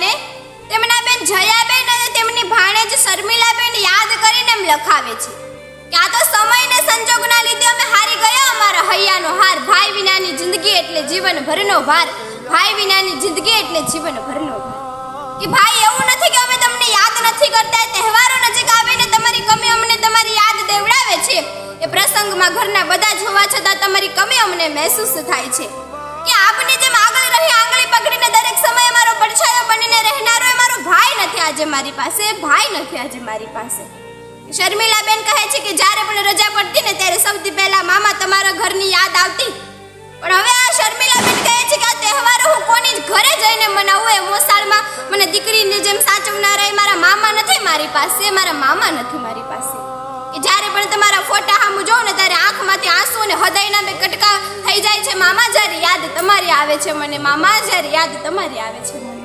ને તેમના બેન જયાબેન અને તેમની ભાણેજ શર્મિલાબેન યાદ કરીને એમ લખાવે છે કે આ તો સમય ને સંજોગના લીધે અમે હારી ગયા અમારા હૈયાનો હાર. ભાઈ વિનાની જિંદગી એટલે જીવન ભરનો ભાર. ભાઈ વિનાની જિંદગી એટલે જીવન ભરનો ભાર. કે ભાઈ, એવું નથી કે અમે તમને યાદ નથી કરતા. તહેવારો નજીક આવીને તમારી કમી અમને તમારી યાદ દેવડાવે છે. એ પ્રસંગમાં ઘરના બધા જ હોવા છતાં તમારી કમી અમને મહેસૂસ થાય છે. આજે મારી પાસે, ભાઈ નથી આજે મારી પાસે. શર્મિલાબેન કહે છે કે જ્યારે પણ રજા પડતી ને ત્યારે સૌથી પહેલા મામા તમારા ઘરની યાદ આવતી. પણ હવે આ શર્મિલાબેન કહે છે કે આ તહેવારો હું કોની જ ઘરે જઈને મનાવું એ મોસાળમાં. મને દીકરીની જેમ સાચવનારા એ મારા મામા નથી મારી પાસે, મારા મામા નથી મારી પાસે. કે જ્યારે પણ તમારા ફોટા સામું જોઉં ને ત્યારે આંખમાંથી આંસુ અને હૃદયના બે કટકા થઈ જાય છે. મામા જ્યારે યાદ તમારી આવે છે મને, મામા જ્યારે યાદ તમારી આવે છે મને.